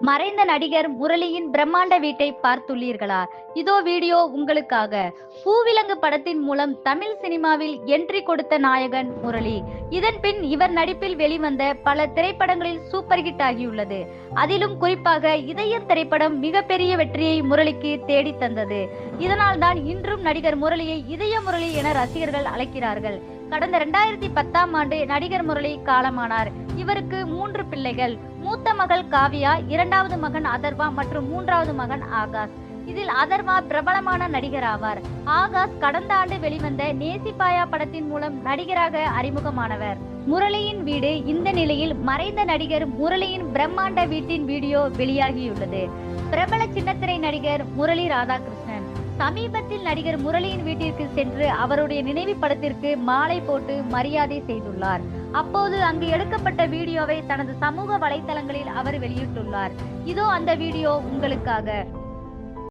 மறைந்த நடிகர் முரளியின் பிரம்மாண்ட வீட்டை பார்த்துள்ளீர்களா? இதோ வீடியோ உங்களுக்காக. பூவிலங்கு படத்தின் மூலம் தமிழ் சினிமாவில் என்ட்ரி கொடுத்த நாயகன் முரளி. இதன் பின் இவர் நடிப்பில் வெளிவந்த பல திரைப்படங்களில் சூப்பர் ஹிட் ஆகியுள்ளது. அதிலும் குறிப்பாக இதயம் திரைப்படம் மிகப்பெரிய வெற்றியை முரளிக்கு தேடி தந்தது. இதனால் தான் இன்றும் நடிகர் முரளியை இதய முரளி என ரசிகர்கள் அழைக்கிறார்கள். கடந்த இரண்டாயிரத்தி பத்தாம் ஆண்டு நடிகர் முரளி காலமானார். இவருக்கு மூன்று பிள்ளைகள். மூத்த மகள் காவியா இரண்டாவது மகன் அதர்வா மற்றும் மூன்றாவது மகன் ஆகாஷ். இதில் அதர்வா பிரபலமான நடிகர் ஆவார். ஆகாஷ் கடந்த ஆண்டு வெளிவந்த நேசிப்பாயா படத்தின் மூலம் நடிகராக அறிமுகமானவர். முரளியின் வீடு இந்த நிலையில் மறைந்த நடிகர் முரளியின் பிரம்மாண்ட வீட்டின் வீடியோ வெளியாகியுள்ளது. பிரபல சின்னத்திரை நடிகர் முரளி ராதாகிருஷ்ணன். சமீபத்தில் நடிகர் முரளியின் வீட்டிற்கு சென்று அவருடைய நினைவு படத்திற்கு மாலை போட்டு மரியாதை செய்துள்ளார். அப்போது அங்கு எடுக்கப்பட்ட வீடியோவை தனது சமூக வலைத்தளங்களில் அவர் வெளியிட்டுள்ளார். இதோ அந்த வீடியோ உங்களுக்காக.